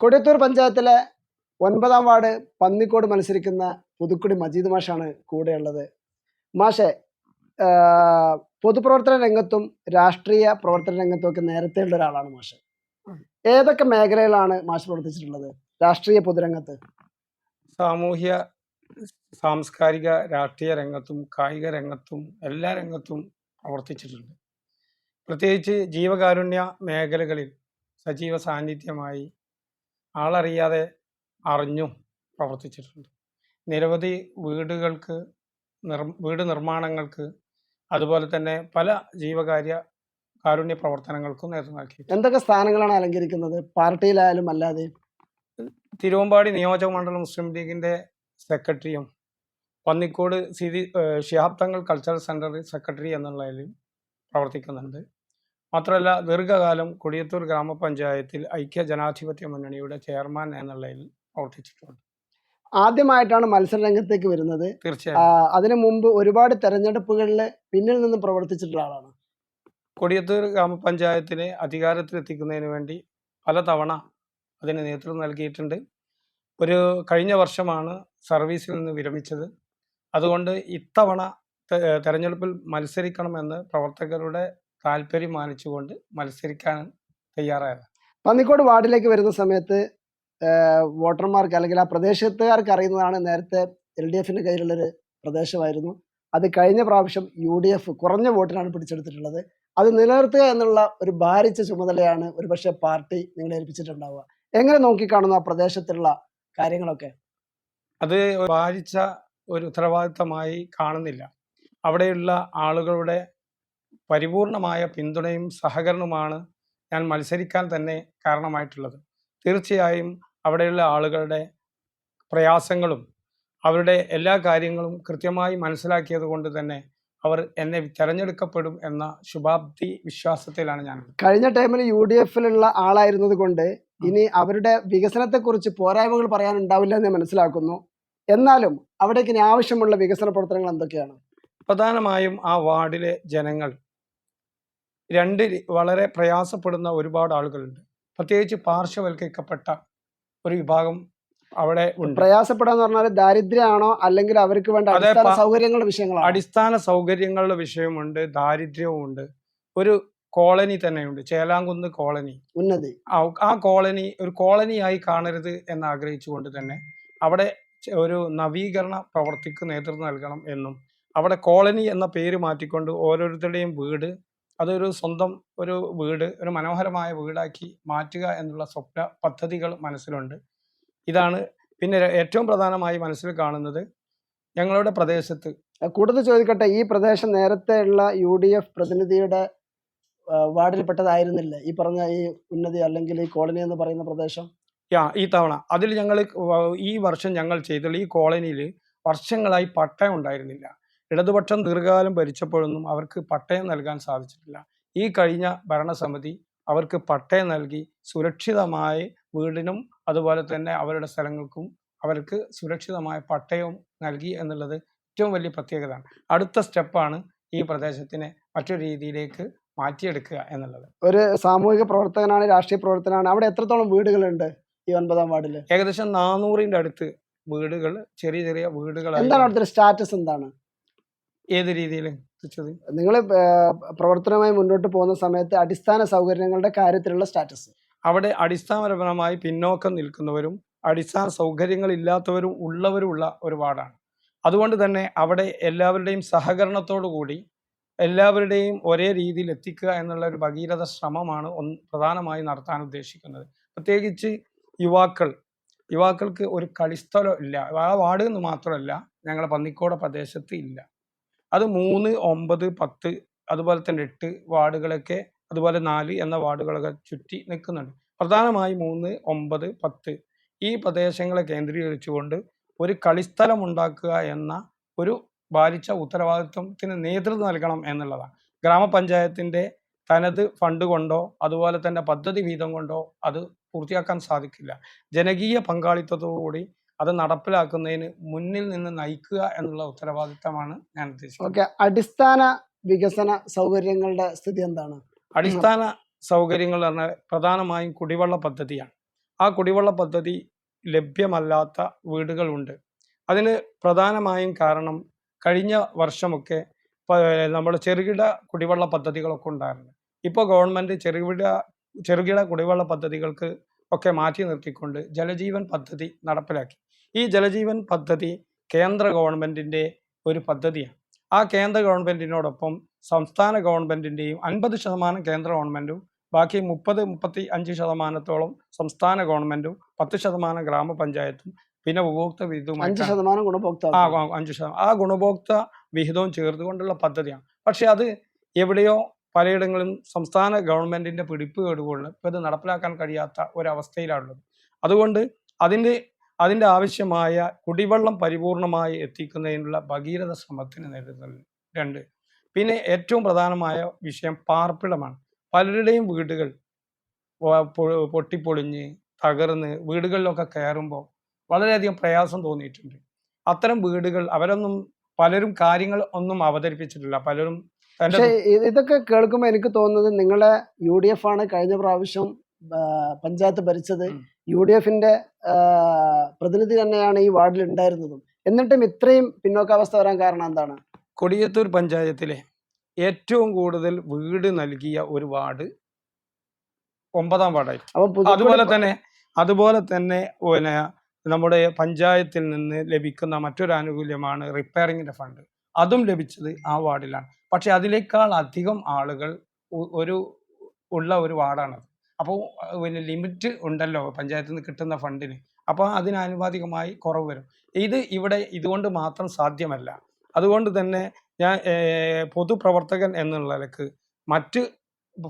കൊടിയത്തൂർ പഞ്ചായത്തിലെ ഒൻപതാം വാർഡ് പന്നിക്കോട് മത്സരിക്കുന്ന പുതുക്കുടി മജീദ് മാഷാണ് കൂടെയുള്ളത്. മാഷെ പൊതുപ്രവർത്തന രംഗത്തും രാഷ്ട്രീയ പ്രവർത്തന രംഗത്തും ഒക്കെ നേരത്തെ ഉള്ള ഒരാളാണ് മാഷ്. ഏതൊക്കെ മേഖലയിലാണ് മാഷ് പ്രവർത്തിച്ചിട്ടുള്ളത്? രാഷ്ട്രീയ പൊതുരംഗത്ത്. സാമൂഹ്യ സാംസ്കാരിക രാഷ്ട്രീയ രംഗത്തും കായിക രംഗത്തും എല്ലാ രംഗത്തും പ്രവർത്തിച്ചിട്ടുണ്ട്. പ്രത്യേകിച്ച് ജീവകാരുണ്യ മേഖലകളിൽ സജീവ സാന്നിധ്യമായി ആളറിയാതെ അറിഞ്ഞും പ്രവർത്തിച്ചിട്ടുണ്ട്. നിരവധി വീടുകൾക്ക് നിർ വീട് നിർമ്മാണങ്ങൾക്ക് അതുപോലെ തന്നെ പല ജീവകാര്യ കാരുണ്യ പ്രവർത്തനങ്ങൾക്കും നേതൃത്വം നൽകി എന്തൊക്കെ സ്ഥാനങ്ങളാണ് അലങ്കരിക്കുന്നത്? പാർട്ടിയിലായാലും അല്ലാതെ? തിരുവമ്പാടി നിയോജക മണ്ഡലം മുസ്ലിം ലീഗിന്റെ സെക്രട്ടറിയും പന്നിക്കോട് സിതി ശിഹാബ് തങ്ങൾ കൾച്ചറൽ സെന്ററിൽ സെക്രട്ടറി എന്നുള്ളതിലും പ്രവർത്തിക്കുന്നുണ്ട്. മാത്രമല്ല ദീർഘകാലം കൊടിയത്തൂർ ഗ്രാമപഞ്ചായത്തിൽ ഐക്യ ജനാധിപത്യ മുന്നണിയുടെ ചെയർമാൻ എന്നുള്ളതിൽ പ്രവർത്തിച്ചിട്ടുണ്ട്. ആദ്യമായിട്ടാണ് മത്സര രംഗത്തേക്ക് വരുന്നത്. തീർച്ചയായും. അതിനു മുമ്പ് ഒരുപാട് തെരഞ്ഞെടുപ്പുകളിൽ പിന്നിൽ നിന്ന് പ്രവർത്തിച്ചിട്ടുള്ള ആളാണ് കൊടിയത്തൂർ ഗ്രാമപഞ്ചായത്തിനെ അധികാരത്തിലെത്തിക്കുന്നതിന് വേണ്ടി പലതവണ അതിന് നേതൃത്വം നൽകിയിട്ടുണ്ട്. ഒരു കഴിഞ്ഞ വർഷമാണ് സർവീസിൽ നിന്ന് വിരമിച്ചത്. അതുകൊണ്ട് ഇത്തവണ തെരഞ്ഞെടുപ്പിൽ മത്സരിക്കണമെന്ന് പ്രവർത്തകരുടെ താല്പര്യം മാനിച്ചുകൊണ്ട് മത്സരിക്കാൻ തയ്യാറായത്. പന്നിക്കോട് വാർഡിലേക്ക് വരുന്ന സമയത്ത് വോട്ടർമാർക്ക് അല്ലെങ്കിൽ ആ പ്രദേശത്തുകാർക്ക് അറിയുന്നതാണ് നേരത്തെ എൽ ഡി എഫിന്റെ കയ്യിലുള്ളൊരു പ്രദേശമായിരുന്നു. അത് കഴിഞ്ഞ പ്രാവശ്യം യു ഡി എഫ് കുറഞ്ഞ വോട്ടിനാണ് പിടിച്ചെടുത്തിട്ടുള്ളത്. അത് നിലനിർത്തുക എന്നുള്ള ഒരു ഭാരിച്ച ചുമതലയാണ് ഒരുപക്ഷെ പാർട്ടി നിങ്ങളെ ഏൽപ്പിച്ചിട്ടുണ്ടാവുക. എങ്ങനെ നോക്കിക്കാണുന്നു ആ പ്രദേശത്തുള്ള കാര്യങ്ങളൊക്കെ? അത് ഭാരിച്ച ഒരു ഉത്തരവാദിത്തമായി കാണുന്നില്ല. അവിടെയുള്ള ആളുകളുടെ പരിപൂർണമായ പിന്തുണയും സഹകരണവുമാണ് ഞാൻ മത്സരിക്കാൻ തന്നെ കാരണമായിട്ടുള്ളത്. തീർച്ചയായും അവിടെയുള്ള ആളുകളുടെ പ്രയാസങ്ങളും അവരുടെ എല്ലാ കാര്യങ്ങളും കൃത്യമായി മനസ്സിലാക്കിയത് കൊണ്ട് തന്നെ അവർ എന്നെ തെരഞ്ഞെടുക്കപ്പെടും എന്ന ശുഭാപ്തി വിശ്വാസത്തിലാണ് ഞാൻ. കഴിഞ്ഞ ടൈമിൽ യു ഡി എഫിലുള്ള ആളായിരുന്നത് കൊണ്ട് ഇനി അവരുടെ വികസനത്തെക്കുറിച്ച് പോരായ്മകൾ പറയാനുണ്ടാവില്ല എന്ന് മനസ്സിലാക്കുന്നു. എന്നാലും അവിടേക്ക് ഇനി ആവശ്യമുള്ള വികസന പ്രവർത്തനങ്ങൾ എന്തൊക്കെയാണ്? പ്രധാനമായും ആ വാർഡിലെ ജനങ്ങൾ രണ്ട് വളരെ പ്രയാസപ്പെടുന്ന ഒരുപാട് ആളുകളുണ്ട്. പ്രത്യേകിച്ച് പാർശ്വവൽക്കരിക്കപ്പെട്ട ഒരു വിഭാഗം അവിടെ പ്രയാസപ്പെടാന്ന് പറഞ്ഞാൽ ദാരിദ്ര്യമാണോ അല്ലെങ്കിൽ അവർക്ക് വേണ്ട അടിസ്ഥാന സൗകര്യങ്ങളുടെ വിഷയങ്ങളാണ്? അടിസ്ഥാന സൗകര്യങ്ങളുടെ വിഷയമുണ്ട് ദാരിദ്ര്യവും ഉണ്ട് ഒരു കോളനി തന്നെയുണ്ട് ചേലാങ്കുന്ന് കോളനി. ഉന്നതി. ആ- ആ കോളനി ഒരു കോളനിയായി കാണരുത് എന്ന് ആഗ്രഹിച്ചുകൊണ്ട് തന്നെ അവിടെ ഒരു നവീകരണ പ്രവർത്തിക്ക് നേതൃത്വം നൽകണം എന്നും അവിടെ കോളനി എന്ന പേര് മാറ്റിക്കൊണ്ട് ഓരോരുത്തരുടെയും വീട് അതൊരു സ്വന്തം ഒരു വീട് ഒരു മനോഹരമായ വീടാക്കി മാറ്റുക എന്നുള്ള സ്വപ്ന പദ്ധതികൾ മനസ്സിലുണ്ട്. ഇതാണ് പിന്നെ ഏറ്റവും പ്രധാനമായി മനസ്സിൽ കാണുന്നത് ഞങ്ങളുടെ പ്രദേശത്ത്. കൂടുതൽ ചോദിക്കട്ടെ ഈ പ്രദേശം നേരത്തെ ഉള്ള യു ഡി എഫ് പ്രതിനിധിയുടെ വാർഡിൽപ്പെട്ടതായിരുന്നില്ല? ഈ പറഞ്ഞ ഈ ഉന്നതി അല്ലെങ്കിൽ ഈ കോളനി എന്ന് പറയുന്ന പ്രദേശം? യാ ഈ തവണ. അതിൽ ഞങ്ങൾ ഈ വർഷം ഞങ്ങൾ ചെയ്തുള്ള ഈ കോളനിയിൽ വർഷങ്ങളായി പട്ടയം ഉണ്ടായിരുന്നില്ല. ഇടതുപക്ഷം ദീർഘകാലം ഭരിച്ചപ്പോഴൊന്നും അവർക്ക് പട്ടയം നൽകാൻ സാധിച്ചിട്ടില്ല. ഈ കഴിഞ്ഞ ഭരണസമിതി അവർക്ക് പട്ടയം നൽകി സുരക്ഷിതമായി വീടിനും അതുപോലെ തന്നെ അവരുടെ സ്ഥലങ്ങൾക്കും അവർക്ക് സുരക്ഷിതമായ പട്ടയവും നൽകി എന്നുള്ളത് ഏറ്റവും വലിയ പ്രത്യേകതയാണ്. അടുത്ത സ്റ്റെപ്പാണ് ഈ പ്രദേശത്തിനെ മറ്റൊരു രീതിയിലേക്ക് മാറ്റിയെടുക്കുക എന്നുള്ളത്. ഒരു സാമൂഹിക പ്രവർത്തകനാണ് രാഷ്ട്രീയ പ്രവർത്തനാണ് അവിടെ എത്രത്തോളം വീടുകളുണ്ട് ഈ ഒൻപതാം വാർഡിൽ ഏകദേശം നാനൂറിന്റെ അടുത്ത് വീടുകൾ ചെറിയ ചെറിയ വീടുകൾ എന്താണ് അവിടുത്തെ സ്റ്റാറ്റസ് എന്താണ്? ഏത് രീതിയിൽ എത്തിച്ചത് നിങ്ങൾ പ്രവർത്തനമായി മുന്നോട്ട് പോകുന്ന സമയത്ത് അടിസ്ഥാന സൗകര്യങ്ങളുടെ കാര്യത്തിലുള്ള സ്റ്റാറ്റസ്. അവിടെ അടിസ്ഥാനപരമായി പിന്നോക്കം നിൽക്കുന്നവരും അടിസ്ഥാന സൗകര്യങ്ങൾ ഇല്ലാത്തവരും ഉള്ളവരുമുള്ള ഒരു വാർഡാണ്. അതുകൊണ്ട് തന്നെ അവിടെ എല്ലാവരുടെയും സഹകരണത്തോടു കൂടി എല്ലാവരുടെയും ഒരേ രീതിയിൽ എത്തിക്കുക എന്നുള്ള ഒരു ഭഗീരഥ ശ്രമമാണ് ഒന്ന് പ്രധാനമായി നടത്താൻ ഉദ്ദേശിക്കുന്നത്. പ്രത്യേകിച്ച് യുവാക്കൾ. യുവാക്കൾക്ക് ഒരു കളിസ്ഥലം ഇല്ല. ആ വാർഡ് എന്ന് മാത്രമല്ല ഞങ്ങളുടെ പന്നിക്കോട പ്രദേശത്ത് ഇല്ല. അത് മൂന്ന് ഒമ്പത് പത്ത് അതുപോലെ തന്നെ എട്ട് വാർഡുകളൊക്കെ അതുപോലെ നാല് എന്ന വാർഡുകളൊക്കെ ചുറ്റി നിൽക്കുന്നുണ്ട്. പ്രധാനമായി മൂന്ന് ഒമ്പത് പത്ത് ഈ പ്രദേശങ്ങളെ കേന്ദ്രീകരിച്ചുകൊണ്ട് ഒരു കളിസ്ഥലം ഉണ്ടാക്കുക എന്ന ഒരു ഭാരിച്ച ഉത്തരവാദിത്വത്തിന് നേതൃത്വം നൽകണം എന്നുള്ളതാണ്. ഗ്രാമപഞ്ചായത്തിന്റെ തനത് ഫണ്ട് കൊണ്ടോ അതുപോലെ തന്നെ പദ്ധതി വീതം കൊണ്ടോ അത് പൂർത്തിയാക്കാൻ സാധിക്കില്ല. ജനകീയ പങ്കാളിത്തത്തോടുകൂടി അത് നടപ്പിലാക്കുന്നതിന് മുന്നിൽ നിന്ന് നയിക്കുക എന്നുള്ള ഉത്തരവാദിത്തമാണ് ഞാൻ ഉദ്ദേശിക്കുന്നത്. ഓക്കെ. അടിസ്ഥാന വികസന സൗകര്യങ്ങളുടെ സ്ഥിതി എന്താണ്? അടിസ്ഥാന സൗകര്യങ്ങൾ പറഞ്ഞാൽ പ്രധാനമായും കുടിവെള്ള പദ്ധതിയാണ്. ആ കുടിവെള്ള പദ്ധതി ലഭ്യമല്ലാത്ത വീടുകളുണ്ട്. അതിന് പ്രധാനമായും കാരണം കഴിഞ്ഞ വർഷമൊക്കെ നമ്മുടെ ചെറുകിട കുടിവെള്ള പദ്ധതികളൊക്കെ ഉണ്ടായിരുന്നു. ഇപ്പോൾ ഗവൺമെന്റ് ചെറുകിട ചെറുകിട കുടിവെള്ള പദ്ധതികൾക്ക് ഒക്കെ മാറ്റി നിർത്തിക്കൊണ്ട് ജലജീവൻ പദ്ധതി നടപ്പിലാക്കി. ഈ ജലജീവൻ പദ്ധതി കേന്ദ്ര ഗവൺമെന്റിന്റെ ഒരു പദ്ധതിയാണ്. ആ കേന്ദ്ര ഗവൺമെന്റിനോടൊപ്പം സംസ്ഥാന ഗവൺമെന്റിന്റെയും അൻപത് ശതമാനം കേന്ദ്ര ഗവൺമെന്റും ബാക്കി മുപ്പത് മുപ്പത്തി അഞ്ച് ശതമാനത്തോളം സംസ്ഥാന ഗവൺമെന്റും പത്ത് ശതമാനം ഗ്രാമപഞ്ചായത്തും പിന്നെ ഉപഭോക്തൃ അഞ്ച് വിഹിതവുമായിട്ടാണ് ശതമാനം ആ ഗുണഭോക്താവ് ആ, അഞ്ച് ശതമാനം. ആ ഗുണഭോക്ത വിഹിതവും ചേർത്തുകൊണ്ടുള്ള പദ്ധതിയാണ്. പക്ഷേ അത് എവിടെയോ പലയിടങ്ങളിലും സംസ്ഥാന ഗവൺമെന്റിന്റെ പിടിപ്പ് കേടുകൊണ്ട് ഇപ്പം ഇത് നടപ്പിലാക്കാൻ കഴിയാത്ത ഒരവസ്ഥയിലാണുള്ളത്. അതുകൊണ്ട് അതിന്റെ അതിന്റെ ആവശ്യമായ കുടിവെള്ളം പരിപൂർണമായി എത്തിക്കുന്നതിനുള്ള ഭഗീരഥ ശ്രമത്തിന് നേതൃത്വം രണ്ട്. പിന്നെ ഏറ്റവും പ്രധാനമായ വിഷയം പാർപ്പിടമാണ്. പലരുടെയും വീടുകൾ പൊട്ടിപ്പൊളിഞ്ഞ് തകർന്ന് വീടുകളിലൊക്കെ കയറുമ്പോൾ വളരെയധികം പ്രയാസം തോന്നിയിട്ടുണ്ട്. അത്തരം വീടുകൾ അവരൊന്നും പലരും കാര്യങ്ങൾ ഒന്നും അവതരിപ്പിച്ചിട്ടില്ല. പലരും പക്ഷേ ഇതൊക്കെ കേൾക്കുമ്പോൾ എനിക്ക് തോന്നുന്നത് നിങ്ങളെ യു ഡി എഫ് ആണ് കഴിഞ്ഞ പ്രാവശ്യം പഞ്ചായത്ത് ഭരിച്ചത്. യു ഡി എഫിന്റെ പ്രതിനിധി തന്നെയാണ് ഈ വാർഡിൽ ഉണ്ടായിരുന്നതും. എന്നിട്ടും ഇത്രയും പിന്നോക്കാവസ്ഥ വരാൻ കാരണം എന്താണ്? കൊടിയത്തൂർ പഞ്ചായത്തിലെ ഏറ്റവും കൂടുതൽ വീട് നൽകിയ ഒരു വാർഡ് ഒമ്പതാം വാർഡായി. അതുപോലെ തന്നെ അതുപോലെ തന്നെ പിന്നെ നമ്മുടെ പഞ്ചായത്തിൽ നിന്ന് ലഭിക്കുന്ന മറ്റൊരു ആനുകൂല്യമാണ് റിപ്പയറിങ്ങിന്റെ ഫണ്ട് അതും ലഭിച്ചത് ആ വാർഡിലാണ്. പക്ഷെ അതിനേക്കാൾ അധികം ആളുകൾ ഒരു ഉള്ള ഒരു വാർഡാണത്. അപ്പോൾ പിന്നെ ലിമിറ്റ് ഉണ്ടല്ലോ പഞ്ചായത്തിൽ നിന്ന് കിട്ടുന്ന ഫണ്ടിന്. അപ്പോൾ അതിനാനുപാതികമായി കുറവ് വരും. ഇത് ഇവിടെ ഇതുകൊണ്ട് മാത്രം സാധ്യമല്ല. അതുകൊണ്ട് തന്നെ ഞാൻ പൊതുപ്രവർത്തകൻ എന്നുള്ള നിലയ്ക്ക് മറ്റ്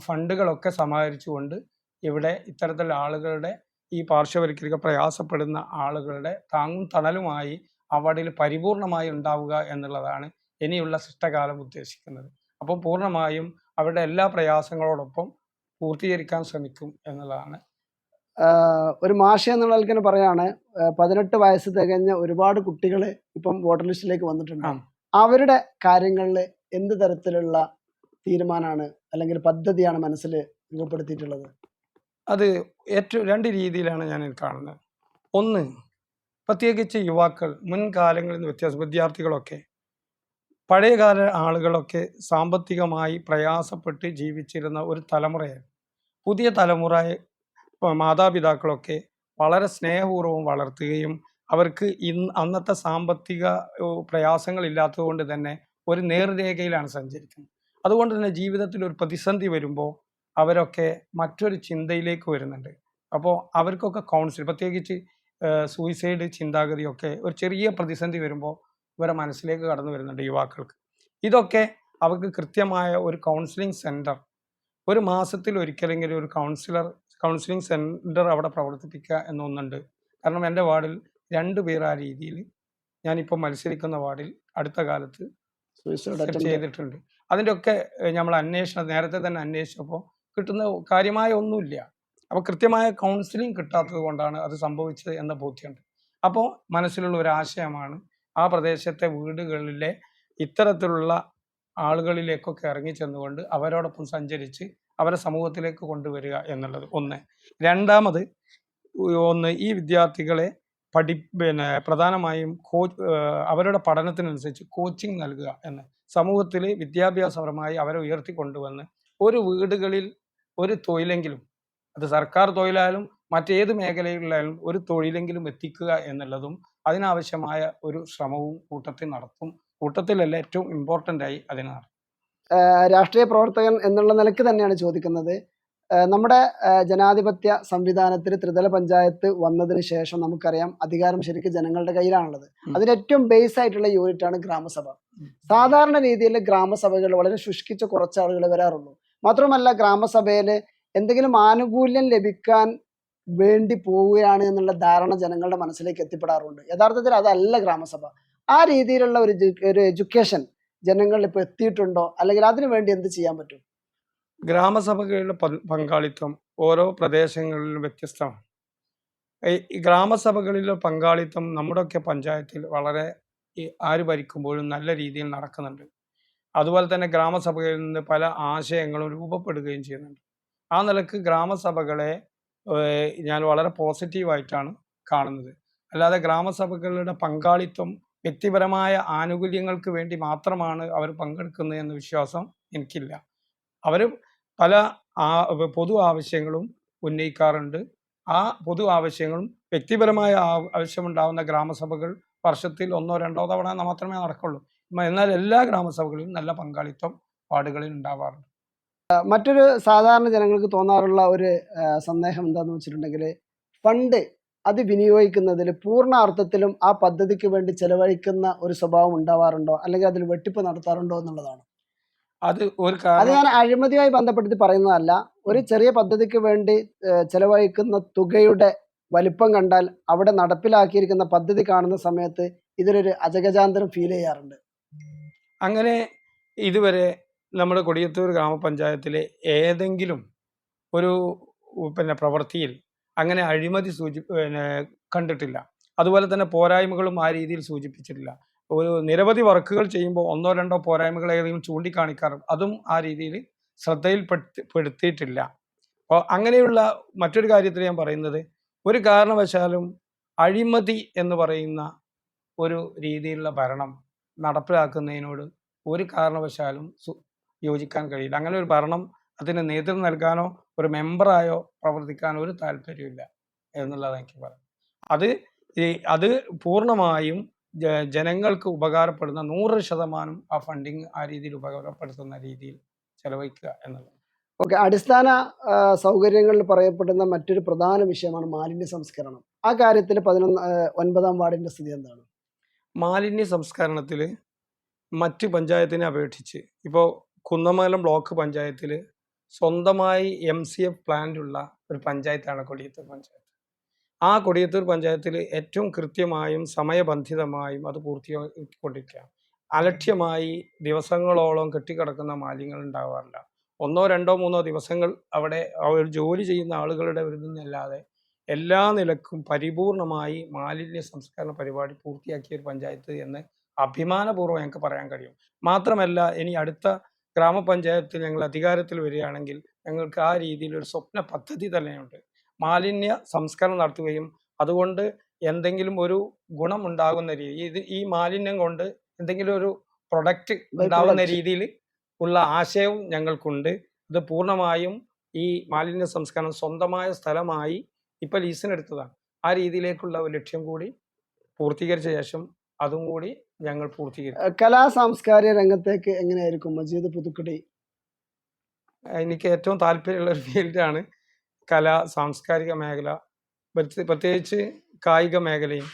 ഫണ്ടുകളൊക്കെ സമാഹരിച്ചുകൊണ്ട് ഇവിടെ ഇത്തരത്തിലുള്ള ആളുകളുടെ ഈ പാർശ്വവൽക്കരിക്ക പ്രയാസപ്പെടുന്ന ആളുകളുടെ താങ്ങും തണലുമായി അവാർഡിൽ പരിപൂർണമായി ഉണ്ടാവുക എന്നുള്ളതാണ് ഇനിയുള്ള ശിഷ്ടകാലം ഉദ്ദേശിക്കുന്നത്. അപ്പോൾ പൂർണമായും അവരുടെ എല്ലാ പ്രയാസങ്ങളോടൊപ്പം പൂർത്തീകരിക്കാൻ ശ്രമിക്കും എന്നുള്ളതാണ്. ഒരു മാഷ എന്നുള്ള നിലയ്ക്ക് പറയാണ് പതിനെട്ട് വയസ്സ് തികഞ്ഞ ഒരുപാട് കുട്ടികൾ ഇപ്പം വോട്ടർ ലിസ്റ്റിലേക്ക് വന്നിട്ടുണ്ട്. അവരുടെ കാര്യങ്ങളിൽ എന്ത് തരത്തിലുള്ള തീരുമാനമാണ് അല്ലെങ്കിൽ പദ്ധതിയാണ് മനസ്സിൽ രൂപപ്പെടുത്തിയിട്ടുള്ളത്? അത് ഏറ്റവും രണ്ട് രീതിയിലാണ് ഞാൻ കാണുന്നത്. ഒന്ന് പ്രത്യേകിച്ച് യുവാക്കൾ മുൻകാലങ്ങളിൽ നിന്ന് വ്യത്യാസം വിദ്യാർത്ഥികളൊക്കെ പഴയകാല ആളുകളൊക്കെ സാമ്പത്തികമായി പ്രയാസപ്പെട്ട് ജീവിച്ചിരുന്ന ഒരു തലമുറയാണ്. പുതിയ തലമുറ മാതാപിതാക്കളൊക്കെ വളരെ സ്നേഹപൂർവം വളർത്തുകയും അവർക്ക് ഇന്ന് അന്നത്തെ സാമ്പത്തിക പ്രയാസങ്ങൾ ഇല്ലാത്തതുകൊണ്ട് കൊണ്ട് തന്നെ ഒരു നേർരേഖയിലാണ് സഞ്ചരിക്കുന്നത്. അതുകൊണ്ട് തന്നെ ജീവിതത്തിൽ ഒരു പ്രതിസന്ധി വരുമ്പോൾ അവരൊക്കെ മറ്റൊരു ചിന്തയിലേക്ക് വരുന്നുണ്ട്. അപ്പോൾ അവർക്കൊക്കെ കൗൺസിൽ പ്രത്യേകിച്ച് സൂയിസൈഡ് ചിന്താഗതിയൊക്കെ ഒരു ചെറിയ പ്രതിസന്ധി വരുമ്പോൾ ഇവരെ മനസ്സിലേക്ക് കടന്നു വരുന്നുണ്ട് യുവാക്കൾക്ക്. ഇതൊക്കെ അവർക്ക് കൃത്യമായ ഒരു കൗൺസിലിംഗ് സെന്റർ ഒരു മാസത്തിൽ ഒരിക്കലെങ്കിലും ഒരു കൗൺസിലർ കൗൺസിലിംഗ് സെന്റർ അവിടെ പ്രവർത്തിപ്പിക്കുക എന്നൊന്നുണ്ട്. കാരണം എന്റെ വാർഡിൽ രണ്ട് പേർ ആ രീതിയിൽ ഞാനിപ്പോൾ മത്സരിക്കുന്ന വാർഡിൽ അടുത്ത കാലത്ത്. ചെയ്തിട്ടുണ്ട്. അതിന്റെയൊക്കെ നമ്മൾ അന്വേഷണം നേരത്തെ തന്നെ അന്വേഷിച്ചപ്പോൾ കിട്ടുന്ന കാര്യമായ ഒന്നുമില്ല. അപ്പോൾ കൃത്യമായ കൗൺസിലിംഗ് കിട്ടാത്തത് കൊണ്ടാണ് അത് സംഭവിച്ചത് എന്ന ബോധ്യമുണ്ട്. അപ്പോൾ മനസ്സിലുള്ള ഒരു ആശയമാണ് ആ പ്രദേശത്തെ വീടുകളിലെ ഇത്തരത്തിലുള്ള ആളുകളിലേക്കൊക്കെ ഇറങ്ങി ചെന്നുകൊണ്ട് അവരോടൊപ്പം സഞ്ചരിച്ച് അവരെ സമൂഹത്തിലേക്ക് കൊണ്ടുവരിക എന്നുള്ളത് ഒന്ന്. രണ്ടാമത് ഒന്ന് ഈ വിദ്യാർത്ഥികളെ പഠി പിന്നെ പ്രധാനമായും കോ അവരുടെ പഠനത്തിനനുസരിച്ച് കോച്ചിങ് നൽകുക എന്ന്. സമൂഹത്തിൽ വിദ്യാഭ്യാസപരമായി അവരെ ഉയർത്തിക്കൊണ്ടുവന്ന് ഒരു വീടുകളിൽ ഒരു തൊഴിലെങ്കിലും അത് സർക്കാർ തൊഴിലായാലും മറ്റേത് മേഖലകളിലായാലും ഒരു തൊഴിലെങ്കിലും എത്തിക്കുക എന്നുള്ളതും അതിനാവശ്യമായ ഒരു ശ്രമവും കൂട്ടത്തിൽ നടത്തും. കൂട്ടത്തിലല്ല ഏറ്റവും ഇമ്പോർട്ടന്റ് ആയി അതിന് നടത്തും. രാഷ്ട്രീയ പ്രവർത്തകൻ എന്നുള്ള നിലയ്ക്ക് തന്നെയാണ് ചോദിക്കുന്നത്. നമ്മുടെ ജനാധിപത്യ സംവിധാനത്തിൽ ത്രിതല പഞ്ചായത്ത് വന്നതിന് ശേഷം നമുക്കറിയാം അധികാരം ശരിക്കും ജനങ്ങളുടെ കയ്യിലാണുള്ളത്. അതിന് ഏറ്റവും ബേസ് ആയിട്ടുള്ള യൂണിറ്റ് ആണ് ഗ്രാമസഭ. സാധാരണ രീതിയിൽ ഗ്രാമസഭകൾ വളരെ ശുഷ്കിച്ച കുറച്ച് ആളുകൾ വരാറുള്ളൂ. മാത്രമല്ല ഗ്രാമസഭയിൽ എന്തെങ്കിലും ആനുകൂല്യം ലഭിക്കാൻ വേണ്ടി പോവുകയാണ് എന്നുള്ള ധാരണ ജനങ്ങളുടെ മനസ്സിലേക്ക് എത്തിപ്പെടാറുണ്ട്. യഥാർത്ഥത്തിൽ അതല്ല ഗ്രാമസഭ. ആ രീതിയിലുള്ള ഒരു ഒരു എഡ്യൂക്കേഷൻ ജനങ്ങളിൽ ഇപ്പോൾ എത്തിയിട്ടുണ്ടോ? അല്ലെങ്കിൽ അതിനു വേണ്ടി എന്ത് ചെയ്യാൻ പറ്റും? ഗ്രാമസഭകളുടെ പങ്കാളിത്തം ഓരോ പ്രദേശങ്ങളിലും വ്യത്യസ്തമാണ്. ഈ- ഗ്രാമസഭകളിലെ പങ്കാളിത്തം നമ്മുടെയൊക്കെ പഞ്ചായത്തിൽ വളരെ ആര് ഭരിക്കുമ്പോഴും നല്ല രീതിയിൽ നടക്കുന്നുണ്ട്. അതുപോലെ തന്നെ ഗ്രാമസഭകളിൽ നിന്ന് പല ആശയങ്ങളും രൂപപ്പെടുകയും ചെയ്യുന്നുണ്ട്. ആ നിലയ്ക്ക് ഗ്രാമസഭകളെ ഞാൻ വളരെ പോസിറ്റീവായിട്ടാണ് കാണുന്നത്. അല്ലാതെ ഗ്രാമസഭകളുടെ പങ്കാളിത്തം വ്യക്തിപരമായ ആനുകൂല്യങ്ങൾക്ക് വേണ്ടി മാത്രമാണ് അവർ പങ്കെടുക്കുന്നത് എന്ന വിശ്വാസം എനിക്കില്ല. അവർ പല പൊതു ആവശ്യങ്ങളും ഉന്നയിക്കാറുണ്ട്. ആ പൊതു ആവശ്യങ്ങളും വ്യക്തിപരമായ ആവശ്യമുണ്ടാവുന്ന ഗ്രാമസഭകൾ വർഷത്തിൽ ഒന്നോ രണ്ടോ തവണ മാത്രമേ നടക്കുള്ളൂ. എന്നാൽ എല്ലാ ഗ്രാമസഭകളിലും നല്ല പങ്കാളിത്തം വാർഡുകളിൽ ഉണ്ടാവാറുണ്ട്. മറ്റൊരു സാധാരണ ജനങ്ങൾക്ക് തോന്നാറുള്ള ഒരു സന്ദേഹം എന്താന്ന് വെച്ചിട്ടുണ്ടെങ്കിൽ ഫണ്ട് അത് വിനിയോഗിക്കുന്നതിൽ പൂർണ അർത്ഥത്തിലും ആ പദ്ധതിക്ക് വേണ്ടി ചെലവഴിക്കുന്ന ഒരു സ്വഭാവം ഉണ്ടാവാറുണ്ടോ? അല്ലെങ്കിൽ അതിൽ വെട്ടിപ്പ് നടത്താറുണ്ടോ എന്നുള്ളതാണ്. അത് ഒരു അത് ഞാൻ അഴിമതിയുമായി ബന്ധപ്പെടുത്തി പറയുന്നതല്ല. ഒരു ചെറിയ പദ്ധതിക്ക് വേണ്ടി ചെലവഴിക്കുന്ന തുകയുടെ വലിപ്പം കണ്ടാൽ അവിടെ നടപ്പിലാക്കിയിരിക്കുന്ന പദ്ധതി കാണുന്ന സമയത്ത് ഇതിലൊരു അജഗജാന്തരം ഫീൽ ചെയ്യാറുണ്ട്. അങ്ങനെ ഇതുവരെ നമ്മുടെ കൊടിയത്തൂർ ഗ്രാമപഞ്ചായത്തിലെ ഏതെങ്കിലും ഒരു പിന്നെ പ്രവൃത്തിയിൽ അങ്ങനെ അഴിമതി സൂചി പിന്നെ കണ്ടിട്ടില്ല. അതുപോലെ തന്നെ പോരായ്മകളും ആ രീതിയിൽ സൂചിപ്പിച്ചിട്ടില്ല. ഒരു നിരവധി വർക്കുകൾ ചെയ്യുമ്പോൾ ഒന്നോ രണ്ടോ പോരായ്മകൾ ഏതെങ്കിലും ചൂണ്ടിക്കാണിക്കാറുണ്ട് അതും ആ രീതിയിൽ ശ്രദ്ധയിൽപ്പെടുത്തി പെടുത്തിയിട്ടില്ല. അപ്പോൾ അങ്ങനെയുള്ള മറ്റൊരു കാര്യത്തിൽ ഞാൻ പറയുന്നത് ഒരു കാരണവശാലും അഴിമതി എന്ന് പറയുന്ന ഒരു രീതിയിലുള്ള ഭരണം നടപ്പിലാക്കുന്നതിനോട് ഒരു കാരണവശാലും യോജിക്കാൻ കഴിയില്ല. അങ്ങനെ ഒരു ഭരണം അതിന് നേതൃത്വം നൽകാനോ ഒരു മെമ്പറായോ പ്രവർത്തിക്കാനോ ഒരു താല്പര്യമില്ല എന്നുള്ളത് എനിക്ക് പറയാം അത് അത് പൂർണമായും ജനങ്ങൾക്ക് ഉപകാരപ്പെടുന്ന നൂറ് ശതമാനം ആ ഫണ്ടിങ് ആ രീതിയിൽ ഉപകാരപ്പെടുത്തുന്ന രീതിയിൽ ചെലവഴിക്കുക എന്നുള്ളത്. ഓക്കെ അടിസ്ഥാന സൗകര്യങ്ങളിൽ പറയപ്പെടുന്ന മറ്റൊരു പ്രധാന വിഷയമാണ് മാലിന്യ സംസ്കരണം. ആ കാര്യത്തിൽ പതിനൊന്ന് ഒൻപതാം വാർഡിന്റെ സ്ഥിതി എന്താണ്? മാലിന്യ സംസ്കരണത്തിൽ മറ്റ് പഞ്ചായത്തിനെ അപേക്ഷിച്ച് ഇപ്പോൾ കുന്നമംഗലം ബ്ലോക്ക് പഞ്ചായത്തിൽ സ്വന്തമായി എം സി എഫ് പ്ലാന്റുള്ള ഒരു പഞ്ചായത്താണ് കൊടിയത്തൂർ പഞ്ചായത്ത്. ആ കൊടിയത്തൂർ പഞ്ചായത്തിൽ ഏറ്റവും കൃത്യമായും സമയബന്ധിതമായും അത് പൂർത്തിയാക്കിക്കൊണ്ടിരിക്കുകയാണ്. അലക്ഷ്യമായി ദിവസങ്ങളോളം കെട്ടിക്കിടക്കുന്ന മാലിന്യങ്ങൾ ഉണ്ടാവാറില്ല. ഒന്നോ രണ്ടോ മൂന്നോ ദിവസങ്ങൾ അവിടെ അവർ ജോലി ചെയ്യുന്ന ആളുകളുടെ ഒരു നിന്നല്ലാതെ എല്ലാ നിലക്കും പരിപൂർണമായി മാലിന്യ സംസ്കരണ പരിപാടി പൂർത്തിയാക്കിയ ഒരു പഞ്ചായത്ത് എന്ന് അഭിമാനപൂർവം ഞങ്ങൾക്ക് പറയാൻ കഴിയും. മാത്രമല്ല ഇനി അടുത്ത ഗ്രാമപഞ്ചായത്തിൽ ഞങ്ങൾ അധികാരത്തിൽ വരികയാണെങ്കിൽ ഞങ്ങൾക്ക് ആ രീതിയിൽ ഒരു സ്വപ്ന പദ്ധതി തന്നെയുണ്ട്. മാലിന്യ സംസ്കരണം നടത്തുകയും അതുകൊണ്ട് എന്തെങ്കിലും ഒരു ഗുണമുണ്ടാകുന്ന രീതി ഇത് ഈ മാലിന്യം കൊണ്ട് എന്തെങ്കിലും ഒരു പ്രൊഡക്റ്റ് ഉണ്ടാകുന്ന. രീതിയിൽ ഉള്ള ആശയവും ഞങ്ങൾക്കുണ്ട്. ഇത് പൂർണമായും ഈ മാലിന്യ സംസ്കരണം സ്വന്തമായ സ്ഥലമായി ഇപ്പൊ ലീസിനെടുത്തതാണ്. ആ രീതിയിലേക്കുള്ള ഒരു ലക്ഷ്യം കൂടി പൂർത്തീകരിച്ച ശേഷം അതും കൂടി ഞങ്ങൾ പൂർത്തീകരിക്കും. കലാ സാംസ്കാരിക രംഗത്തേക്ക് എങ്ങനെയായിരിക്കും മജീദ് പുതുക്കുടി? എനിക്ക് ഏറ്റവും താല്പര്യമുള്ള ഒരു ഫീൽഡാണ് കലാ സാംസ്കാരിക മേഖല. പ്രത്യേകിച്ച് കായിക മേഖലയും.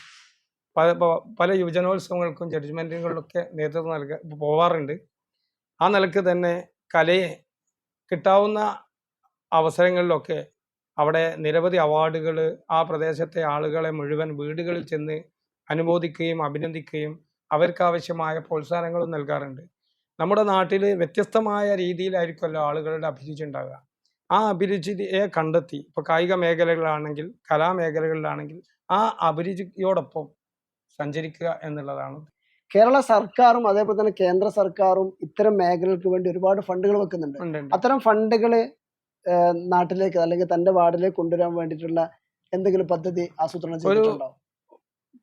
പല പല യുവജനോത്സവങ്ങൾക്കും ജഡ്ജ്മെന്റുകളിലൊക്കെ നേതൃത്വം നൽക പോവാറുണ്ട്. ആ നിലയ്ക്ക് തന്നെ കലയെ കിട്ടാവുന്ന അവസരങ്ങളിലൊക്കെ അവിടെ നിരവധി അവാർഡുകൾ ആ പ്രദേശത്തെ ആളുകളെ മുഴുവൻ വീടുകളിൽ ചെന്ന് അനുമോദിക്കുകയും അഭിനന്ദിക്കുകയും അവർക്ക് ആവശ്യമായ പ്രോത്സാഹനങ്ങളും നൽകാറുണ്ട്. നമ്മുടെ നാട്ടിൽ വ്യത്യസ്തമായ രീതിയിലായിരിക്കുമല്ലോ ആളുകളുടെ അഭിരുചി ഉണ്ടാകുക ആ അഭിരുചിയെ കണ്ടെത്തി ഇപ്പോൾ കായിക മേഖലകളാണെങ്കിൽ കലാമേഖലകളിലാണെങ്കിൽ ആ അഭിരുചിയോടൊപ്പം സഞ്ചരിക്കുക എന്നുള്ളതാണ്. കേരള സർക്കാരും അതേപോലെ തന്നെ കേന്ദ്ര സർക്കാരും ഇത്തരം മേഖലകൾക്ക് വേണ്ടി ഒരുപാട് ഫണ്ടുകൾ വെക്കുന്നുണ്ട്. അത്തരം ഫണ്ടുകൾ നാട്ടിലേക്ക് അല്ലെങ്കിൽ തന്റെ വാർഡിലേക്ക് കൊണ്ടുവരാൻ വേണ്ടിയിട്ടുള്ള എന്തെങ്കിലും പദ്ധതി ആസൂത്രണം ചെയ്തിട്ടുണ്ടോ?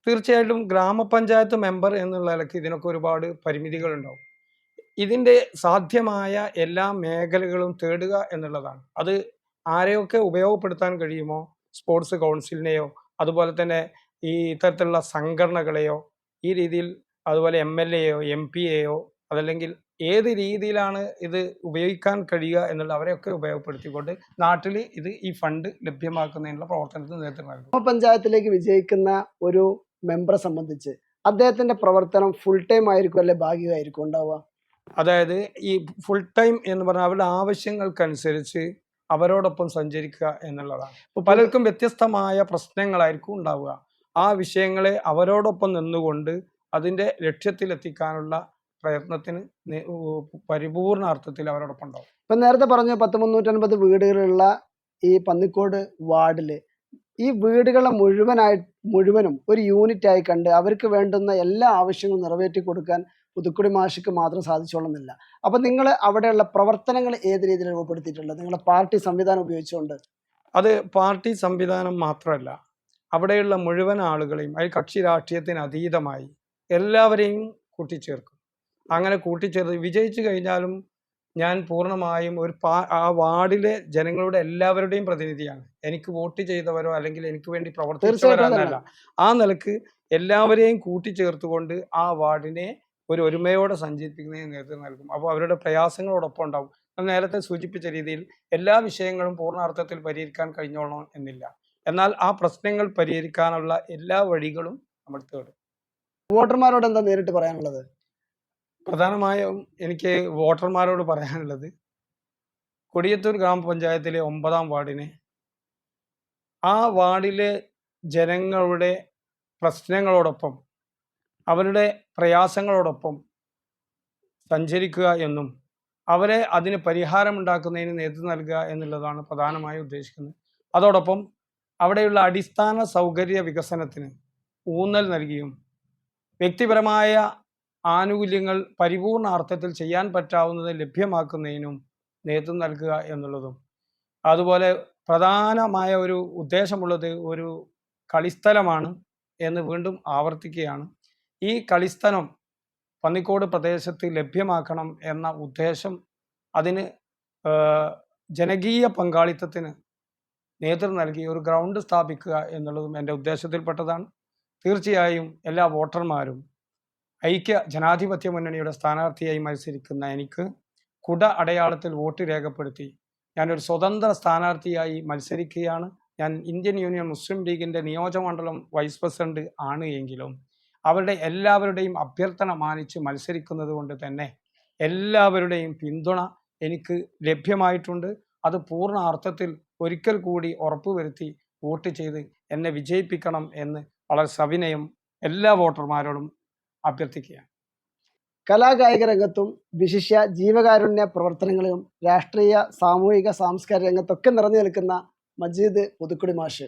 തീർച്ചയായിട്ടും ഗ്രാമപഞ്ചായത്ത് മെമ്പർ എന്നുള്ള നിലയ്ക്ക് ഇതിനൊക്കെ ഒരുപാട് പരിമിതികൾ ഉണ്ടാവും ഇതിന്റെ സാധ്യമായ എല്ലാ മേഖലകളും തേടുക എന്നുള്ളതാണ്. അത് ആരെയൊക്കെ ഉപയോഗപ്പെടുത്താൻ കഴിയുമോ? സ്പോർട്സ് കൗൺസിലിനെയോ അതുപോലെ തന്നെ ഈ ഇത്തരത്തിലുള്ള സംഘടനകളെയോ ഈ രീതിയിൽ അതുപോലെ എം എൽ എയോ എം പി എയോ അതല്ലെങ്കിൽ ഏത് രീതിയിലാണ് ഇത് ഉപയോഗിക്കാൻ കഴിയുക എന്നുള്ള അവരെയൊക്കെ ഉപയോഗപ്പെടുത്തിക്കൊണ്ട് നാട്ടിൽ ഇത് ഈ ഫണ്ട് ലഭ്യമാക്കുന്നതിനുള്ള പ്രവർത്തനത്തിന് നേതൃത്വം നൽകും ഗ്രാമപഞ്ചായത്തിലേക്ക് വിജയിക്കുന്ന ഒരു മെമ്പറെ സംബന്ധിച്ച്. അദ്ദേഹത്തിന്റെ പ്രവർത്തനം ഫുൾ ടൈം ആയിരിക്കും അല്ലെ ഭാഗികമായിരിക്കും ഉണ്ടാവുക? അതായത് ഈ ഫുൾ ടൈം എന്ന് പറഞ്ഞാൽ അവരുടെ ആവശ്യങ്ങൾക്കനുസരിച്ച് അവരോടൊപ്പം സഞ്ചരിക്കുക എന്നുള്ളതാണ്. ഇപ്പോൾ പലർക്കും വ്യത്യസ്തമായ പ്രശ്നങ്ങളായിരിക്കും ഉണ്ടാവുക. ആ വിഷയങ്ങളെ അവരോടൊപ്പം നിന്നുകൊണ്ട് അതിന്റെ ലക്ഷ്യത്തിലെത്തിക്കാനുള്ള പ്രയത്നത്തിന് പരിപൂർണ അർത്ഥത്തിൽ അവരോടൊപ്പം ഉണ്ടാവും. ഇപ്പൊ നേരത്തെ പറഞ്ഞു പത്ത് മുന്നൂറ്റൻപത് വീടുകളുള്ള ഈ പന്നിക്കോട് വാർഡിൽ ഈ വീടുകളെ മുഴുവനായി മുഴുവനും ഒരു യൂണിറ്റ് ആയി കണ്ട് അവർക്ക് വേണ്ടുന്ന എല്ലാ ആവശ്യങ്ങളും നിറവേറ്റി കൊടുക്കാൻ പുതുക്കുടി മാഷിക്ക് മാത്രം സാധിച്ചോളുന്നില്ല. അപ്പൊ നിങ്ങൾ അവിടെയുള്ള പ്രവർത്തനങ്ങൾ ഏത് രീതിയിൽ രൂപപ്പെടുത്തിയിട്ടുള്ളത്? നിങ്ങളുടെ പാർട്ടി സംവിധാനം ഉപയോഗിച്ചുകൊണ്ട്. അത് പാർട്ടി സംവിധാനം മാത്രമല്ല. അവിടെയുള്ള മുഴുവൻ ആളുകളെയും അതിൽ കക്ഷി രാഷ്ട്രീയത്തിന് അതീതമായി എല്ലാവരെയും കൂട്ടിച്ചേർക്കും. അങ്ങനെ കൂട്ടിച്ചേർത്ത് വിജയിച്ചു കഴിഞ്ഞാലും ഞാൻ പൂർണമായും ഒരു പാ ആ വാർഡിലെ ജനങ്ങളുടെ എല്ലാവരുടെയും പ്രതിനിധിയാണ്. എനിക്ക് വോട്ട് ചെയ്തവരോ അല്ലെങ്കിൽ എനിക്ക് വേണ്ടി പ്രവർത്തിച്ചവരോ എന്നല്ല. ആ നിലയ്ക്ക് എല്ലാവരെയും കൂട്ടിച്ചേർത്തുകൊണ്ട് ആ വാർഡിനെ ഒരു ഒരുമയോടെ സഞ്ചരിപ്പിക്കുന്നതിന് നേതൃത്വം നൽകും. അപ്പോൾ അവരുടെ പ്രയാസങ്ങളോടൊപ്പം ഉണ്ടാവും. നേരത്തെ സൂചിപ്പിച്ച രീതിയിൽ എല്ലാ വിഷയങ്ങളും പൂർണാർത്ഥത്തിൽ പരിഹരിക്കാൻ കഴിഞ്ഞോളണം എന്നില്ല. എന്നാൽ ആ പ്രശ്നങ്ങൾ പരിഹരിക്കാനുള്ള എല്ലാ വഴികളും നമ്മൾ തേടും. വോട്ടർമാരോട് എന്താ നേരിട്ട് പറയാനുള്ളത്? പ്രധാനമായും എനിക്ക് വോട്ടർമാരോട് പറയാനുള്ളത് കൊടിയത്തൂർ ഗ്രാമപഞ്ചായത്തിലെ ഒമ്പതാം വാർഡിനെ ആ വാർഡിലെ ജനങ്ങളുടെ പ്രശ്നങ്ങളോടൊപ്പം അവരുടെ പ്രയാസങ്ങളോടൊപ്പം സഞ്ചരിക്കുക എന്നും അവരെ അതിന് പരിഹാരമുണ്ടാക്കുന്നതിന് നേതൃത്വം നൽകുക എന്നുള്ളതാണ് പ്രധാനമായി ഉദ്ദേശിക്കുന്നത്. അതോടൊപ്പം അവിടെയുള്ള അടിസ്ഥാന സൗകര്യ വികസനത്തിന് ഊന്നൽ നൽകിയും വ്യക്തിപരമായ ആനുകൂല്യങ്ങൾ പരിപൂർണ അർത്ഥത്തിൽ ചെയ്യാൻ പറ്റാവുന്നത് ലഭ്യമാക്കുന്നതിനും നേതൃത്വം നൽകുക എന്നുള്ളതും. അതുപോലെ പ്രധാനമായ ഒരു ഉദ്ദേശമുള്ളത് ഒരു കളിസ്ഥലമാണ് എന്ന് വീണ്ടും ആവർത്തിക്കുകയാണ്. ഈ കളിസ്ഥലം പന്നിക്കോട് പ്രദേശത്ത് ലഭ്യമാക്കണം എന്ന ഉദ്ദേശം അതിന് ജനകീയ പങ്കാളിത്തത്തിന് നേതൃത്വം നൽകി ഒരു ഗ്രൗണ്ട് സ്ഥാപിക്കുക എന്നുള്ളതും എന്റെ ഉദ്ദേശത്തിൽപ്പെട്ടതാണ്. തീർച്ചയായും എല്ലാ വോട്ടർമാരും ഐക്യ ജനാധിപത്യ മുന്നണിയുടെ സ്ഥാനാർത്ഥിയായി മത്സരിക്കുന്ന എനിക്ക് കുട അടയാളത്തിൽ വോട്ട് രേഖപ്പെടുത്തി. ഞാനൊരു സ്വതന്ത്ര സ്ഥാനാർത്ഥിയായി മത്സരിക്കുകയാണ്. ഞാൻ ഇന്ത്യൻ യൂണിയൻ മുസ്ലിം ലീഗിന്റെ നിയോജകമണ്ഡലം വൈസ് പ്രസിഡന്റ് ആണ് എങ്കിലും അവരുടെ എല്ലാവരുടെയും അഭ്യർത്ഥന മാനിച്ച് മത്സരിക്കുന്നത് കൊണ്ട് തന്നെ എല്ലാവരുടെയും പിന്തുണ എനിക്ക് ലഭ്യമായിട്ടുണ്ട്. അത് പൂർണ അർത്ഥത്തിൽ ഒരിക്കൽ കൂടി ഉറപ്പുവരുത്തി വോട്ട് ചെയ്ത് എന്നെ വിജയിപ്പിക്കണം എന്ന് വളരെ സവിനയം എല്ലാ വോട്ടർമാരോടും അഭ്യർത്ഥിക്കുകയാണ് കലാകായിക രംഗത്തും വിശിഷ്യ ജീവകാരുണ്യ പ്രവർത്തനങ്ങളിലും രാഷ്ട്രീയ സാമൂഹിക സാംസ്കാരിക രംഗത്തൊക്കെ നിറഞ്ഞു നിൽക്കുന്ന മജീദ് പുതുക്കുടി മാഷ്.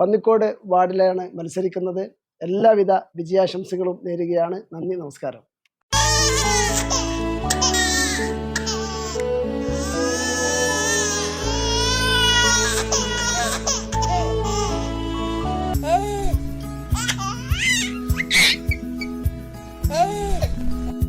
പന്നിക്കോട് വാർഡിലാണ് മത്സരിക്കുന്നത്. എല്ലാവിധ വിജയാശംസകളും നേരുകയാണ്. നന്ദി നമസ്കാരം.